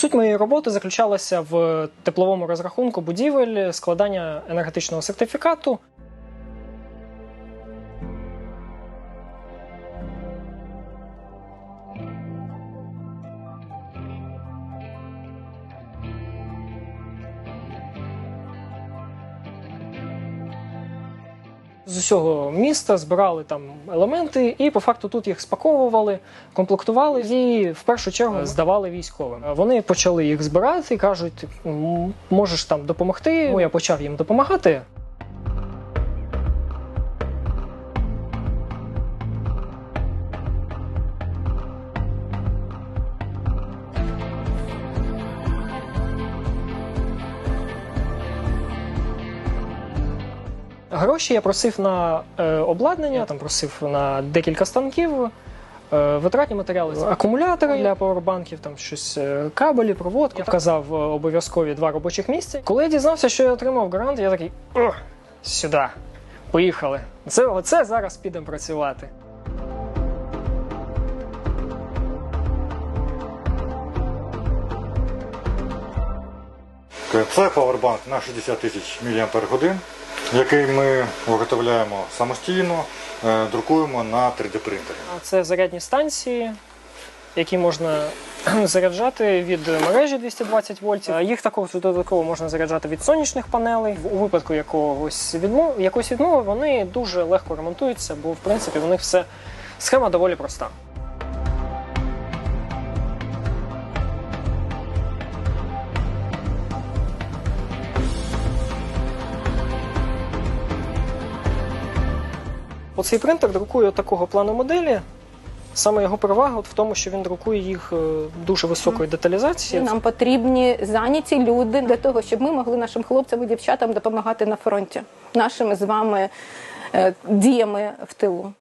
Суть моєї роботи заключалася в тепловому розрахунку будівель, складання енергетичного сертифікату. З усього міста збирали там елементи, і по факту тут їх спаковували, комплектували і в першу чергу здавали військовим. Вони почали їх збирати, кажуть, можеш там допомогти. Ну, я почав їм допомагати. Гроші я просив на е, обладнання, там просив на декілька станків. е, Витратні матеріали, акумулятори для павербанків, там щось е, кабелі, проводку. Я вказав е, обов'язкові два робочих місця. Коли я дізнався, що я отримав грант, я такий «Ох, сюди. Поїхали. Це оце зараз підемо працювати. Це павербанк на 60 тисяч мАч, який ми виготовляємо самостійно, е, друкуємо на 3D принтері. А Це зарядні станції, які можна заряджати від мережі 220 вольтів. Їх також додатково можна заряджати від сонячних панелей. У випадку якогось відмов, якоїсь відмови вони дуже легко ремонтуються, бо в принципі у них все схема доволі проста. Оцей принтер друкує такого плану моделі. Саме його перевага от в тому, що він друкує їх е, дуже високої деталізації. Нам потрібні зайняті люди для того, щоб ми могли нашим хлопцям і дівчатам допомагати на фронті нашими з вами е, діями в тилу.